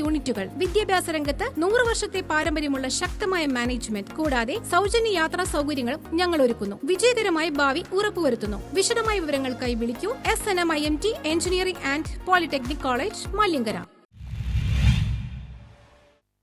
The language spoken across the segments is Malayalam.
യൂണിറ്റുകൾ. വിദ്യാഭ്യാസ രംഗത്ത് നൂറ് വർഷത്തെ പാരമ്പര്യമുള്ള ശക്തമായ മാനേജ്മെന്റ്. കൂടാതെ സൗജന്യ യാത്രാ സൗകര്യങ്ങളും ഞങ്ങൾ ഒരുക്കുന്നു വിജയകരമായ ഭാവി ഉറപ്പുവരുത്തുന്നു. വിശദമായ വിവരങ്ങൾക്കായി വിളിക്കൂ. S N M I M T engineering and polytechnic college Malyankara.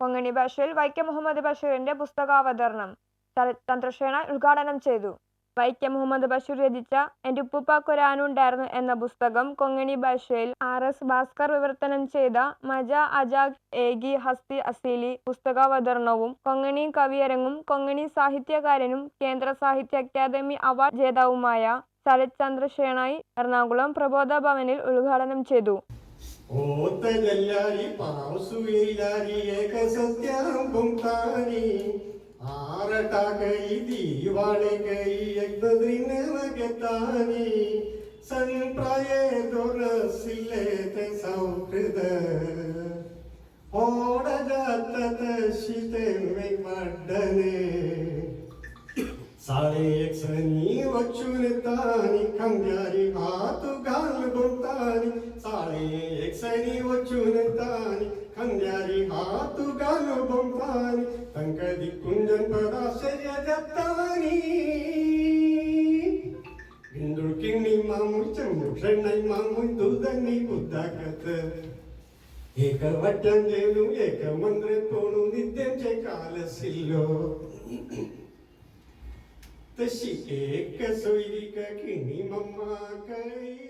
Konkani ഭാഷയിൽ വൈക്കം മുഹമ്മദ് ബഷീറിന്റെ പുസ്തകാവതരണം. തന്ത്രസേന ഉദ്ഘാടനം ചെയ്തു. വൈക്കം മുഹമ്മദ് ബഷീർ രചിച്ച എന്റെ ഉപ്പുപ്പാക്കൊരാനുണ്ടായിരുന്നു എന്ന പുസ്തകം കൊങ്ങണി ഭാഷയിൽ ആർ എസ് ഭാസ്കർ വിവർത്തനം ചെയ്ത മജ അജാഗ് ഏകി ഹസ്തി അസീലി പുസ്തകാവതരണവും കൊങ്ങണി കവിയരങ്ങും കൊങ്ങണി സാഹിത്യകാരനും കേന്ദ്ര സാഹിത്യ അക്കാദമി അവാർഡ് ജേതാവുമായ ശരത് ചന്ദ്രശേണായി എറണാകുളം പ്രബോധ ഭവനിൽ ഉദ്ഘാടനം ചെയ്തു. ഓത്തജല്ലാരി പാവസുയിലാരി ಆರಟ ಕೈದಿ ಇವಾಳ ಕೈ ಎಗ್ದದ್ರಿನ ತಾನಿ ಸಂಪ್ರಾಯ ದೊರಸಿಲ್ಲೇತೆ ಸೌಹೃದ ಓಡ ಜಾತತ ಶಿತೆ ಮಡ್ಡನೆ ಸಾಳೆ ಯಕ್ಷನಿ ವಚುನ ತಾನಿ ಕಂಗಾರಿ ಹಾತು ಗಾಲು ಬುಂತಾನಿ ಸಾಳೆ ಯಕ್ಷನಿ ವಚುನ ತಾನಿ ഹങ്കാരി ഹാത്തുകാലുപം പാനി തങ്കതി കുഞ്ചൻ പദാശയത്താനി ബിന്ദു കിണ്ണി മാമുച്ചം ഷെണ്ണൈ മാമുൻ ദൂതങ്ങി ബുദ്ധകത്ത് ഏകവട്ടം ചേരു ഏകമന്ത്രം തോണു നിത്യം ചെ കാലസില്ലോ തശി ഏക സൈരിക കിണി മമ്മ കൈ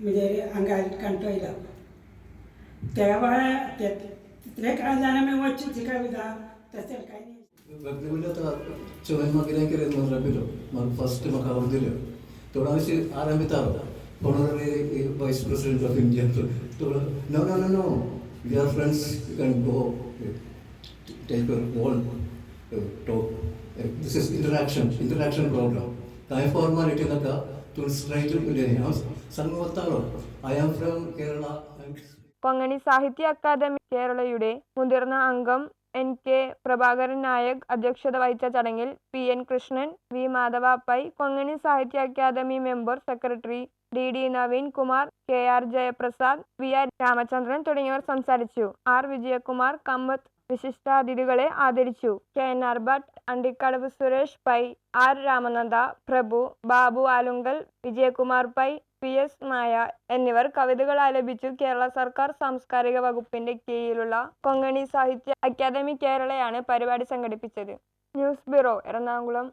मुझे अंगाल कंटो इला तेवा काय जाणं मी वचू शिका विधा तसेल काय नाही। म्हणजे आता चवय मग कितें केलें म्हणून रबिलो म्हाका फस्ट म्हाका आवडिल्यो थोडो अशें आरंभिता कोणाला वाईस प्रेसिडेंट ऑफ़ इंडिया थोडो no no no no we are friends you can go take your wall talk this is interaction interaction problem कांय फॉर्मालिटी नाका പൊങ്ങണി സാഹിത്യ അക്കാദമി കേരളയുടെ മുതിർന്ന അംഗം എൻ കെ പ്രഭാകരൻ നായക് അധ്യക്ഷത വഹിച്ച ചടങ്ങിൽ P N Krishnan V Madhava Pai Konkani Sahitya academy member secretary D D Naveen Kumar K R Jayaprasad V R Ramachandran തുടങ്ങിയവർ സംസാരിച്ചു. ആർ വിജയകുമാർ കമ്മത്ത് വിശിഷ്ടാതിഥികളെ ആദരിച്ചു. K. N. R Bhat Andikkadavu Suresh Pai R. Ramananda Prabhu Babu Alunkal Vijayakumar Pai P. S. Maya എന്നിവർ കവിതകൾ ആലപിച്ചു. കേരള സർക്കാർ സാംസ്കാരിക വകുപ്പിന്റെ കീഴിലുള്ള കൊങ്ങണി സാഹിത്യ അക്കാദമി കേരളയാണ് പരിപാടി സംഘടിപ്പിച്ചത്. News bureau Ernakulam.